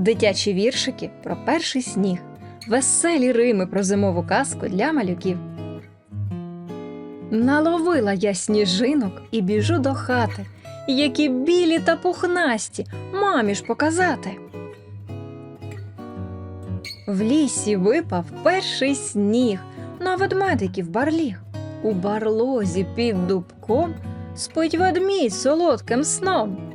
дитячі віршики про перший сніг, веселі рими про зимову казку для малюків. Наловила я сніжинок і біжу до хати, які білі та пухнасті, мамі ж показати. В лісі випав перший сніг, на ведмедиків барліг. У барлозі під дубком спить ведмідь солодким сном.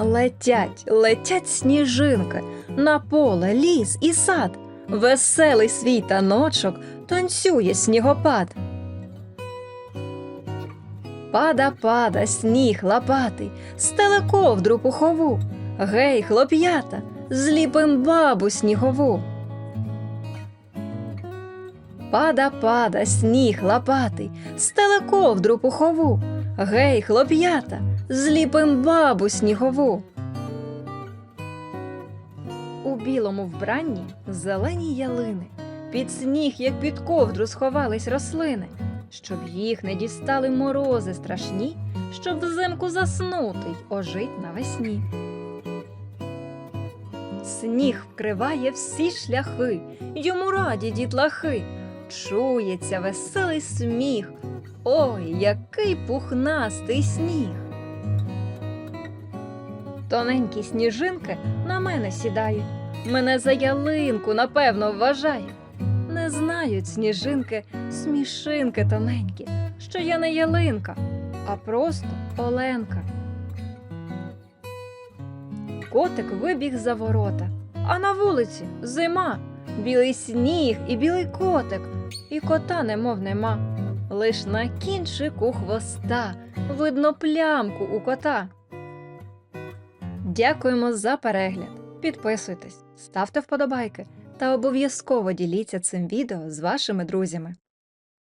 Летять, летять сніжинки на поле, ліс і сад. Веселий свій таночок танцює снігопад. Пада, пада, сніг лопатий, стеле ковдру пухову. Гей, хлоп'ята, зліпим бабу снігову. Пада, пада, сніг лопатий, стеле ковдру пухову. Гей, хлоп'ята, зліпим бабу снігову. У білому вбранні зелені ялини, під сніг, як під ковдру, сховались рослини, щоб їх не дістали морози страшні, щоб взимку заснути й ожить навесні. Сніг вкриває всі шляхи, йому раді дітлахи, чується веселий сміх. Ой, який пухнастий сніг. Тоненькі сніжинки на мене сідають, мене за ялинку, напевно, вважають. Не знають сніжинки, смішинки тоненькі, що я не ялинка, а просто Оленка. Котик вибіг за ворота, а на вулиці зима, білий сніг і білий котик, і кота немов нема. Лиш на кінчику хвоста видно плямку у кота. Дякуємо за перегляд. Підписуйтесь, ставте вподобайки та обов'язково діліться цим відео з вашими друзями.